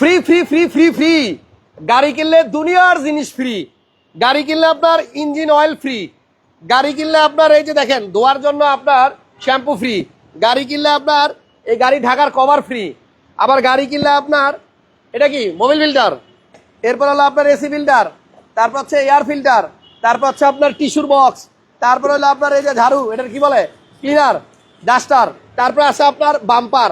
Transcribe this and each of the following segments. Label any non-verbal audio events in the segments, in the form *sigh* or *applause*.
Free free free free free গাড়ি কিনলে দুনিয়ার জিনিস ফ্রি গাড়ি কিনলে আপনার ইঞ্জিন অয়েল ফ্রি গাড়ি কিনলে আপনার এই যে দেখেন, ধোয়ার জন্য আপনার শ্যাম্পু ফ্রি গাড়ি কিনলে আপনার এই গাড়ি ঢাকার কভার ফ্রি আবার গাড়ি কিনলে আপনার, এটা কি মোবিল ফিল্টার এরপর হলো আপনার এসি ফিল্টার তারপর হচ্ছে এয়ার ফিল্টার তারপর হচ্ছে আপনার টিস্যুর বক্স তারপর হলো আপনার এই যে ঝাড়ু, এটার কি বলে? ক্লিনার ডাস্টার তারপর আছে আপনার বাম্পার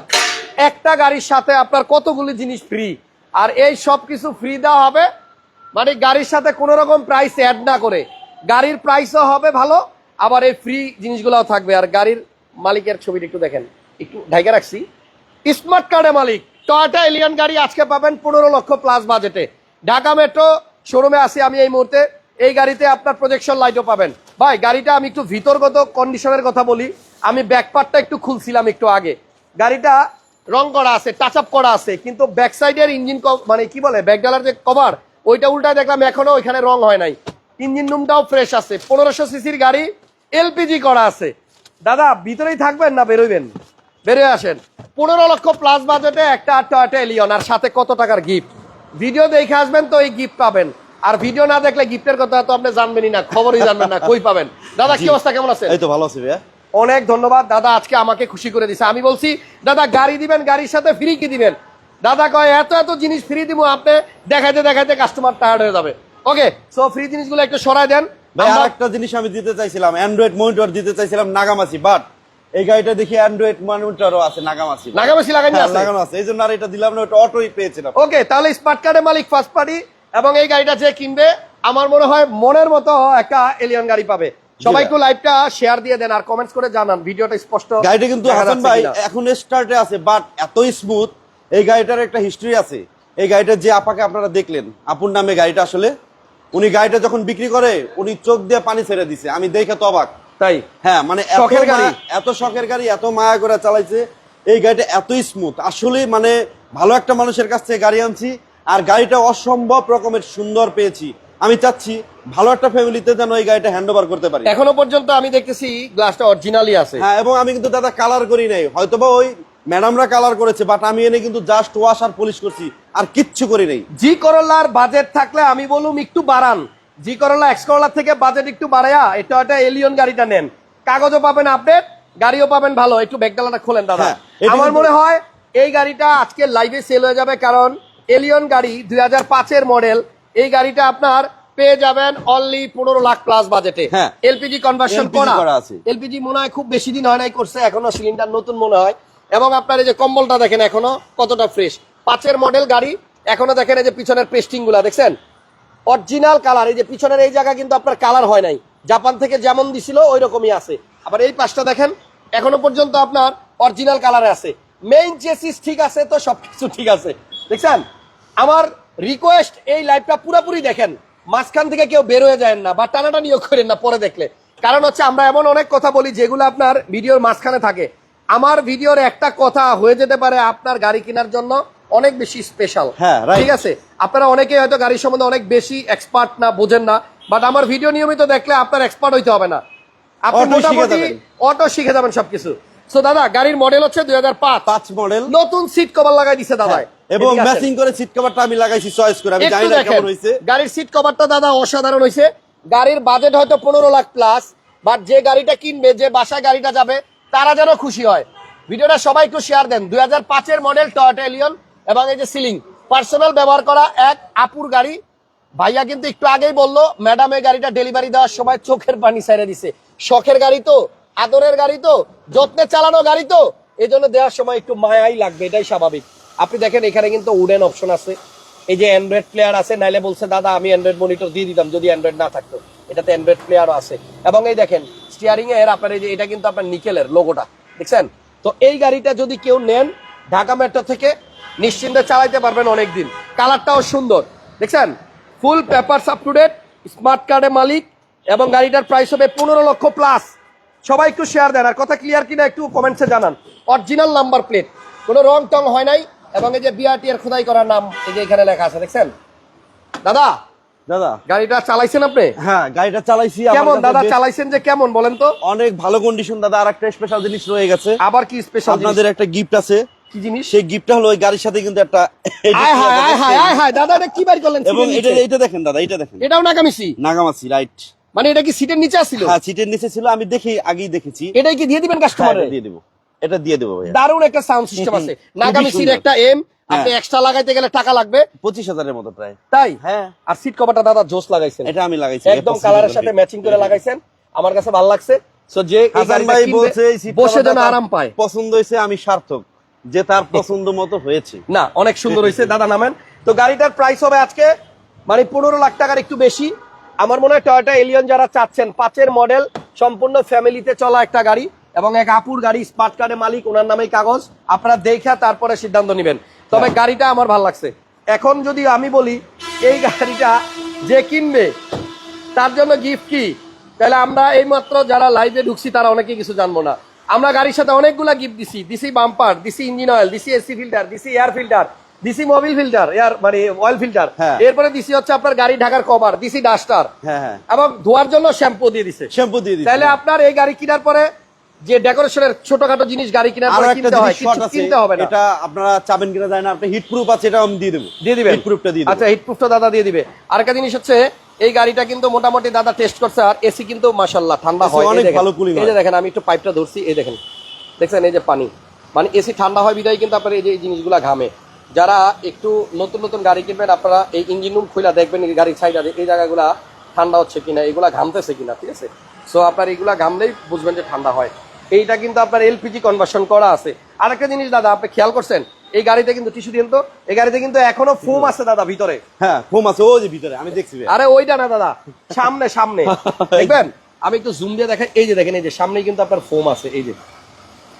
একটা গাড়ির সাথে আপনার কতগুলি জিনিস ফ্রি আর এই সব কিছু ফ্রি দেওয়া হবে মানে গাড়ির সাথে কোনো রকম প্রাইস অ্যাড না করে। গাড়ির প্রাইসও হবে ভালো, আবার এই ফ্রি জিনিসগুলোও থাকবে। আর গাড়ির মালিকের ছবিটা একটু দেখেন। একটু ঢাকা রাখছি। স্মার্ট কার্ডে মালিক টয়টা এলিয়ান গাড়ি আজকে পাবেন পনেরো লক্ষ প্লাস বাজেটে ঢাকা মেট্রো শোরুমে আছি আমি এই মুহূর্তে। এই গাড়িতে আপনার প্রজেকশন লাইটও পাবেন। ভাই, গাড়িটা আমি একটু ভিতরগত কন্ডিশনের কথা বলি। আমি ব্যাকপার্টটা একটু খুলছিলাম একটু আগে। গাড়িটা রং করা আছে টাচ আপ করা আছে কিন্তু ব্যাক সাইডের ইঞ্জিন মানে কি বলে ব্যাকডালার যে কভার ওইটা উল্টা দেখলাম এখনও ওইখানে রং হয় নাই। ইঞ্জিন রুমটাও ফ্রেশ আছে পনেরোশো সিসির গাড়ি এলপিজি করা আছে। দাদা ভিতরেই থাকবেন না বেরোবেন বেরিয়ে আসেন। পনেরো লক্ষ প্লাস বাজেটে একটা টয়টা এলিয়ন আর সাথে কত টাকার গিফট ভিডিও দেখে আসবেন তো এই গিফট পাবেন। আর ভিডিও না দেখলে গিফটের কথা তো আপনি জানবেনই না খবরই জানবেন না কই পাবেন? দাদা কি অবস্থা? কেমন আছে এই তো ভালো আছি ভাইয়া। অনেক ধন্যবাদ। দাদা আজকে আমাকে খুশি করে দিছে। আমি বলছি দাদা গাড়ি দিবেন গাড়ির সাথে ফ্রি কি দিবেন? দাদা কয় এত এত জিনিস ফ্রি দিব আপনি দেখাইতে দেখাইতে কাস্টমার টায়ার্ড হয়ে যাবে। ওকে সো ফ্রি জিনিসগুলো একটু সরাই দেন। আরেকটা জিনিস আমি দিতে চাইছিলাম অ্যান্ড্রয়েড মনিটর দিতে চাইছিলাম নাগামাছি বাট এই গাড়িটা দেখি অ্যান্ড্রয়েড মনিটরও আছে নাগামাছি। নাগামাছি লাগানো হ্যাঁ, আছে। লাগানো আছে। এই জন্য আর এটা দিলাম না ওটা অটোই পেয়েছিলাম ওকে তাহলে স্মার্ট কার্ডের মালিক ফার্স্ট পার্টি এবং এই গাড়িটা যে কিনবে আমার মনে হয় মনের মতো একটা এলিয়ন গাড়ি পাবে। সবাই একটু লাইভটা শেয়ার দিয়ে দেন আর কমেন্টস করে জানান। ভিডিওটা স্পষ্ট গাড়িটা কিন্তু হাসান ভাই এখন স্টার্টে আছে বাট এত স্মুথ এই গাড়িটার একটা হিস্ট্রি আছে। এই গাড়িটার যে আপাকে আপনারা দেখলেন আপুর নামে গাড়িটা আসলে উনি গাড়িটা যখন বিক্রি করে উনি চোখ দিয়ে পানি ছেড়ে দিছে। আমি দেখে তো অবাক। তাই? হ্যাঁ মানে এত শখের গাড়ি। এত শখের গাড়ি এত মায়া করে চালাইছে। এই গাড়িটা এতই স্মুথ আসলে মানে ভালো একটা মানুষের কাছ থেকে গাড়ি আনছি আর গাড়িটা অসম্ভব রকমের সুন্দর পেয়েছি। আমি চাচ্ছি ভালো একটা ফ্যামিলিতে যেন এই গাড়িটা হ্যান্ড ওভার করতে পারি। এখনও পর্যন্ত আমি দেখতেছি গ্লাসটা অরিজিনালি আছে। হ্যাঁ এবং আমি কিন্তু দাদা কালার করি নাই। হয়তোবা ওই ম্যাডামরা কালার করেছে বাট আমি এনে কিন্তু জাস্ট ওয়াশ আর পলিশ করছি আর কিচ্ছু করি নাই। জি করলার বাজেট থাকলে আমি বলুম একটু বাড়ান। জি করলা এক্স করলার থেকে বাজেট একটু বাড়ায়া এটা একটা এলিয়ন গাড়িটা নেন। কাগজও পাবেন আপডেট গাড়িও পাবেন ভালো। একটু ব্যাগডালাটা খোলেন দাদা। হ্যাঁ, আমার মনে হয় এই গাড়িটা আজকে লাইভে সেল হয়ে যাবে কারণ এলিয়ন গাড়ি দুই হাজার পাঁচের মডেল এই গাড়িটা আপনার পেয়ে যাবেন অনলি পনেরো লাখ প্লাস বাজেটে হ্যাঁ। এলপিজি কনভার্সন করা। এলপিজি মনে হয় খুব বেশি দিন হয় নাই করছে এখনও সিলিন্ডার নতুন মনে হয়। এবং আপনার এই যে কম্বলটা দেখেন এখনও কতটা ফ্রেশ পাঁচের মডেল গাড়ি এখনও দেখেন এই যে পিছনের পেস্টিংগুলা দেখছেন? অরিজিনাল কালার এই যে পিছনের এই জায়গা কিন্তু আপনার কালার হয় নাই। জাপান থেকে যেমন দিছিল ওই রকমই আছে। আবার এই পাশটা দেখেন এখনও পর্যন্ত আপনার অরিজিনাল কালারে আছে। মেইন চেসিস ঠিক আছে তো সবকিছু ঠিক আছে। দেখছেন? আমার রিকোয়েস্ট এই লাইভটা পুরোপুরি দেখেন। মাঝখান থেকে কেউ বের হয়ে যায় না বা টানাটানিও করেন না পরে দেখলে। কারণ হচ্ছে আমরা এমন অনেক কথা বলি যেগুলো আপনার ভিডিওর মাঝখানে থাকে। আমার ভিডিওর একটা কথা হয়ে যেতে পারে আপনার গাড়ি কেনার জন্য অনেক বেশি স্পেশাল হ্যাঁ, ঠিক আছে? আপনারা অনেকে হয়তো গাড়ির সম্বন্ধে অনেক বেশি এক্সপার্ট না বোঝেন না। বাট আমার ভিডিও নিয়মিত দেখলে আপনার এক্সপার্ট হইতে হবে না। আপনি মোটামুটি অটো শিখে যাবেন সবকিছু। সো দাদা গাড়ির মডেল হচ্ছে দুই হাজার পাঁচ। মডেল নতুন সিট কভার লাগাই দিছে দাদা। এবং ম্যাচিং করে সিট কভারটা আমি লাগাইছি চয়েস করে। আমি জানি না কেমন হয়েছে গাড়ির সিট কভারটা দাদা অসাধারণ হয়েছে গাড়ির বাজেট হয়তো পনেরো লাখ প্লাস বাট যে গাড়িটা কিনবে যে বাসায় গাড়িটা যাবে তারা যেন খুশি হয়। ভিডিওটা সবাই একটু শেয়ার দেন। দুই হাজার পাঁচের মডেল টয়টা এলিয়ন এবং এই যে সিলিং পার্সোনাল ব্যবহার করা এক আপুর গাড়ি। ভাইয়া কিন্তু একটু আগেই বলল ম্যাডাম এই গাড়িটা ডেলিভারি দেওয়ার সময় চোখের পানি ছেড়ে দিছে। শখের গাড়ি তো। আদরের গাড়ি তো, যত্নে চালানো গাড়ি তো। এই জন্য দেওয়ার সময় একটু মায়াই লাগবে, এটাই স্বাভাবিক। আপনি দেখেন, এখানে কিন্তু উডেন অপশন আছে। এই যে অ্যান্ড্রয়েড প্লেয়ার আছে, নাইলে বলছে, দাদা, আমি অ্যান্ড্রয়েড মনিটর দিয়ে দিতাম, যদি অ্যান্ড্রয়েড না থাকতো। এটাতে অ্যান্ড্রয়েড প্লেয়ারও আছে। এবং এই দেখেন স্টিয়ারিং এর আপনার এই যে, এটা কিন্তু আপনার নিকেলের লোগোটা দেখছেন? তো এই গাড়িটা যদি কেউ নেন, ঢাকা মেট্রো থেকে নিশ্চিন্তে চালাইতে পারবেন অনেক দিন কালারটাও সুন্দর। দেখছেন? Full paper up to date smart কার্ডের মালিক, এবং গাড়িটার প্রাইস হবে পনেরো লক্ষ প্লাস সবাই একটু শেয়ার দেন আর কথা ক্লিয়ার কিনা একটু কমেন্টসে জানান। অরিজিনাল নাম্বার প্লেট কোনো রং টং হয় নাই এবং এই যে বিআরটি এর খোদাই করার নাম এই যে এখানে লেখা আছে দেখছেন? দাদা? দাদা। গাড়িটা চালাইছেন আপনি? হ্যাঁ গাড়িটা চালাইছি কেমন দাদা চালাইছেন যে কেমন বলেন তো? অনেক ভালো কন্ডিশন দাদা আর একটা স্পেশাল জিনিস রয়ে গেছে। আবার কি স্পেশাল আপনাদের একটা গিফট আছে। কি জিনিস? সেই গিফটটা হলো ওই গাড়ির সাথে কিন্তু একটা হায় আয় হায় হায় দাদা এটা কি বাড়ি করলেন? এবং এটা? এটা দেখেন দাদা এটা দেখেন। এটাও নাকামিছি। নাগামাছি রাইট মানে এটা কি সিটের নিচে আসছিল? হ্যাঁ সিটের নিচে ছিল আমি দেখি আগেই দেখেছি। এটাই কি দিয়ে দিবেন হ্যাঁ, কাস্টমারে দিয়ে দেবো। এটা দিয়ে দেবো ভাইয়া। দারুণ একটা সাউন্ড সিস্টেম আছে। নাকামিসির সুন্দর। একটা এম আপনি হ্যাঁ। এক্সট্রা লাগাইতে গেলে টাকা লাগবে। পঁচিশ হাজারের মতো প্রায়। তাই? হ্যাঁ। আর সিট কভারটা দাদা জোস লাগাইছেন। এটা আমি লাগাইছি। একদম কালারের সাথে ম্যাচিং করে লাগাইছেন। আমার কাছে ভালো লাগছে। সো যে হাসান ভাই বলছে এই সিট বসে যেন আরাম পায়। পছন্দ হয়েছে আমি সার্থক। যে তার পছন্দ মতো হয়েছে। না অনেক সুন্দর হয়েছে। দাদা নামেন। তো গাড়িটার প্রাইস হবে আজকে মানে পনেরো লাখ টাকার একটু বেশি। আমার মনে হয় টয়টা এলিয়ন যারা চাচ্ছেন পাঁচের মডেল সম্পূর্ণ ফ্যামিলিতে চলা একটা গাড়ি এবং এক আপুর গাড়ি স্মার্ট কার্ডের মালিক ওনার নামেই কাগজ। আপনারা দেখা তারপরে সিদ্ধান্ত নেবেন। তবে গাড়িটা আমার ভালো লাগছে। এখন যদি আমি বলি এই গাড়িটা যে কিনবে তার জন্য গিফট কি? তাহলে আমরা এই মাত্র যারা লাইভে ঢুকছি তারা অনেকে কিছু জানব না। আমরা গাড়ির সাথে অনেকগুলা গিফট দিছি। দিছি বাম্পার দিছি ইঞ্জিন অয়েল দিছি এসি ফিল্টার দিছি এয়ার ফিল্টার দিছি মোবিল ফিল্টার এয়ার মানে অয়েল ফিল্টার হ্যাঁ। এরপরে দিছি হচ্ছে আপনার গাড়ি ঢাকার কভার দিছি ডাস্টার এবং ধোয়ার জন্য শ্যাম্পু দিয়ে দিছে। শ্যাম্পু দিয়ে দিচ্ছি তাহলে আপনার এই গাড়ি কেনার পরে যে ডেকোরেশনের ছোটখাটো জিনিস গাড়ি কেনার পরে কিনতে হয় কিছু কিনতে হবে না। এটা আপনারা চাবেন কিনা যায় না আপনি হিট প্রুফ আছে এটা আমি দিয়ে দেবো। দিয়ে দিবেন? হিট প্রুফটা দিয়ে দেবো। আচ্ছা হিট প্রুফটা দাদা দিয়ে দিবে। আরেকটা জিনিস হচ্ছে এই গাড়িটা কিন্তু মোটামুটি দাদা টেস্ট করছে আর এসি কিন্তু মাশাল্লাহ ঠান্ডা হয়। অনেক দেখেন। ভালো cooling এই যে দেখেন আমি একটু পাইপটা ধরছি এই দেখেন। দেখছেন এই যে পানি। মানে এসি ঠান্ডা হয় বিদায় কিন্তু আপনার এই যে জিনিসগুলা ঘামে। যারা একটু নতুন নতুন গাড়ি কিনবেন আপনারা এই ইঞ্জিন রুম খুলে দেখবেন এই গাড়ির সাইড এই জায়গাগুলা ঠান্ডা হচ্ছে কিনা এগুলা ঘামতেছে কিনা ঠিক আছে? সো আপনার এগুলা ঘামলেই বুঝবেন যে ঠান্ডা হয়। এইটা কিন্তু আপনার এলপিজি কনভার্সন করা আছে। আরেকটা জিনিস দাদা আপনি খেয়াল করছেন? এই গাড়িতে কিন্তু টিস্যু দিন তো এই গাড়িতে কিন্তু এখনও ফোম আছে দাদা ভিতরে। হ্যাঁ ফোম আছে ও যে ভিতরে আমি দেখছি আরে ওইটা না দাদা সামনে সামনে। *laughs* দেখবেন? আমি একটু জুম দিয়ে দেখাই এই যে দেখেন এই যে সামনেই কিন্তু আপনার ফোম আছে এই যে।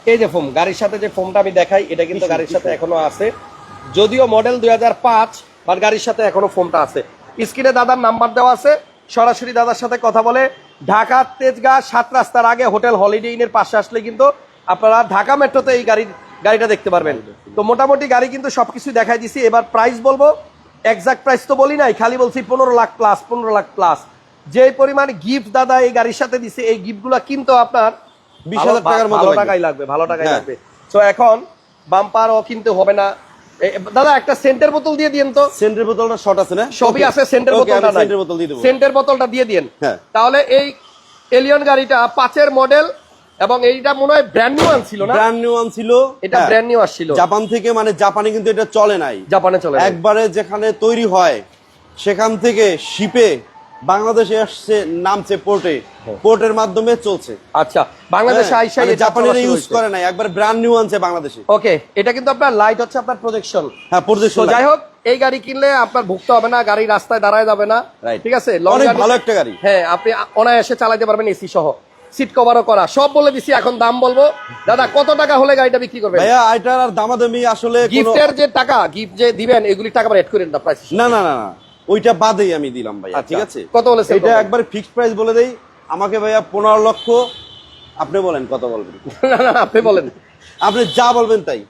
এই যে ফোম গাড়ির সাথে যে ফোমটা আমি দেখাই এটা কিন্তু গাড়ির সাথে এখনও আছে। যদিও মডেল দুই হাজার পাঁচ বাট গাড়ির সাথে এখনও ফোনটা আছে। স্ক্রিনে দাদার নাম্বার দেওয়া আছে। সরাসরি দাদার সাথে কথা বলে। ঢাকা তেজগাঁ সাত রাস্তার আগে হোটেল হলিডে ইনের পাশে আসলে কিন্তু আপনারা ঢাকা মেট্রোতে এই গাড়ির গাড়িটা দেখতে পারবেন। তো মোটামুটি গাড়ি কিন্তু সবকিছু দেখাই দিছি। এবার প্রাইস বলব। এক্সাক্ট প্রাইস তো বলি নাই খালি বলছি পনেরো লাখ প্লাস পনেরো লাখ প্লাস যে পরিমাণ গিফট দাদা এই গাড়ির সাথে দিছে এই গিফটগুলা কিন্তু আপনার 20,000 ভালো- টাকার মতো টাকাই লাগবে। ভালো টাকাই হ্যাঁ। লাগবে। তো এখন বাম্পারও কিনতে হবে না। দাদা একটা সেন্টের বোতল দিয়ে দিন তো। সেন্টের বোতলটা শর্ট আছে না? সবই আছে সেন্টের বোতলটা নাই। সেন্টের বোতল দিয়ে দেবো। সেন্টের বোতলটা দিয়ে দিন হ্যাঁ। তাহলে এই এলিয়ন গাড়িটা পাঁচের মডেল এবং এইটা মনে হয় ব্র্যান্ড নিউ আনছিল না? ব্র্যান্ড নিউ ছিল এটা। ব্র্যান্ড নিউ আসছিল। জাপান থেকে মানে জাপানে কিন্তু এটা চলে নাই। জাপানে চলে একবারে যেখানে তৈরি হয় সেখান থেকে শিপে বাংলাদেশে আসছে নামছে পোর্টে। পোর্টের মাধ্যমে চলছে। আচ্ছা বাংলাদেশে আইসা মানে জাপানের ইউজ করে নাই একবার ব্র্যান্ড নিউ আনছে বাংলাদেশে। ওকে এটা কিন্তু আপনার লাইট হচ্ছে আপনার প্রজেকশন হ্যাঁ প্রদেশ তো যাই হোক এই গাড়ি কিনলে আপনার ভুগতে হবে না গাড়ি রাস্তায় দাঁড়ায় যাবে না। ঠিক আছে? অনেক ভালো একটা গাড়ি। হ্যাঁ আপনি অনায়াসে চালাতে পারবেন এসি সহ। সিট কভারও করা। সব বলে দিছি এখন দাম বলব। দাদা কত টাকা হলে গাড়িটা বিক্রি করবেন? ভাইয়া এটার আর দামাদামি আসলে গিফটের যে টাকা গিফট যে দিবেন এগুলি টাকা এড করেন না প্রাইস না না না। ওইটা বাদেই আমি দিলাম ভাইয়া আচ্ছা। ঠিক আছে? কত sell এটা একবার ফিক্সড প্রাইস বলে দেই। আমাকে ভাইয়া পনেরো লক্ষ আপনি বলেন কত বলবেন? *laughs* না না আপনি বলেন। আপনি যা বলবেন তাই।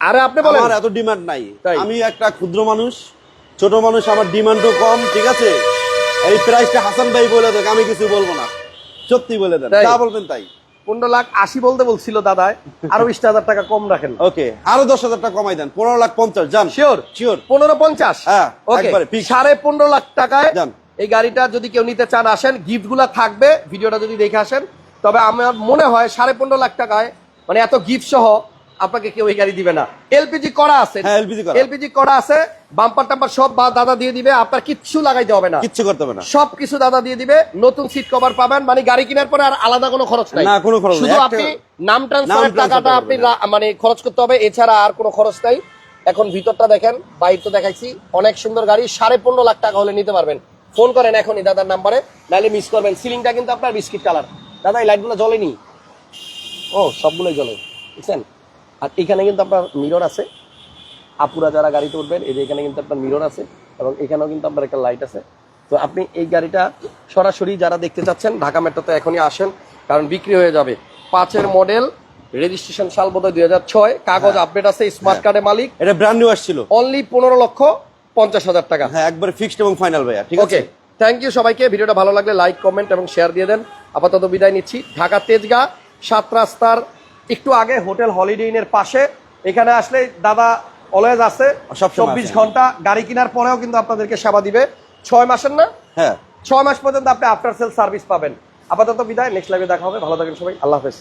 আরে আপনি বলেন। আমার এত ডিমান্ড নাই? আমি একটা ক্ষুদ্র মানুষ ছোট মানুষ আমার ডিমান্ডও কম ঠিক আছে? এই প্রাইসটা হাসান ভাই বলে দেখ আমি কিছু বলব না। সত্যি বলে দেন যা বলবেন তাই। পনেরো লাখ আশি বলতে বলছিল দাদা আরও বিশ হাজার টাকা কম রাখেন ওকে আরও দশ হাজার টাকা কমাই দেন পনেরো লাখ পঞ্চাশ যান। শিওর শিওর পনেরো পঞ্চাশ? হ্যাঁ, ওকে সাড়ে পনেরো লাখ টাকায় যান। এই গাড়িটা যদি কেউ নিতে চান আসেন গিফটগুলা থাকবে ভিডিওটা যদি দেখে আসেন। তবে আমার মনে হয় সাড়ে পনেরো লাখ টাকায় মানে এত গিফট সহ আপনাকে কেউ এই গাড়ি দিবে না। এলপিজি করা আছে। হ্যাঁ, করা। এলপিজি করা আছে। বাম্পার টাম্পার সব বা- দাদা দিয়ে দিবে। আপনার কিচ্ছু লাগাইতে হবে না। কিচ্ছু করতে হবে না। সব কিছু দাদা দিয়ে দিবে। নতুন সিট কভার পাবেন। মানে গাড়ি কেনার পরে আর আলাদা কোনো খরচ নাই। না, কোনো খরচ শুধু আপনি নাম ট্রান্সফারের টাকাটা আপনি। মানে খরচ করতে হবে। এছাড়া আর কোনো খরচ নাই। এখন ভিতরটা দেখেন। বাইর তো দেখাইছি। অনেক সুন্দর গাড়ি। সাড়ে পনেরো লাখ টাকা হলে নিতে পারবেন। ফোন করেন এখনই দাদার নাম্বারে। নাহলে মিস করবেন। সিলিংটা কিন্তু আপনার বিস্কিট কালার দাদা এই লাইটগুলো জ্বলেনি? ও সবগুলোই জ্বলে। বুঝছেন? আর এখানে কিন্তু আপনার মিরর আছে। আপুরা যারা গাড়িতে উঠবেন এই যে এখানে কিন্তু আপনার মিরর আছে এবং এখানেও কিন্তু আপনার একটা লাইট আছে। তো আপনি এই গাড়িটা সরাসরি যারা দেখতে চাচ্ছেন ঢাকা মেট্রোতে এখনই আসেন কারণ বিক্রি হয়ে যাবে। পাঁচের মডেল রেজিস্ট্রেশন সাল বোধহয় দুই হাজার ছয় কাগজ আপডেট আছে স্মার্ট কার্ডের মালিক। এটা ব্র্যান্ড নিউ আসছিল। অনলি পনেরো লক্ষ পঞ্চাশ হাজার টাকা। হ্যাঁ একবার ফিক্সড এবং ফাইনাল ভাইয়া ঠিক আছে? ওকে থ্যাংক ইউ সবাইকে। ভিডিওটা ভালো লাগলে লাইক কমেন্ট এবং শেয়ার দিয়ে দেন। আপাতত বিদায় নিচ্ছি। ঢাকা তেজগাঁ সাত রাস্তার একটু আগে হোটেল হলিডে ইনের পাশে। এখানে আসলে দাদা অলওয়েজ আছে। সব চব্বিশ ঘণ্টা গাড়ি কেনার পরেও কিন্তু আপনাদেরকে সেবা দিবে। ছয় মাসের না? হ্যাঁ। ছয় মাস পর্যন্ত আপনি আফটার সেল সার্ভিস পাবেন। আপাতত বিদায় নেক্সট লাইভে দেখা হবে। ভালো থাকেন সবাই। আল্লাহ হাফেজ।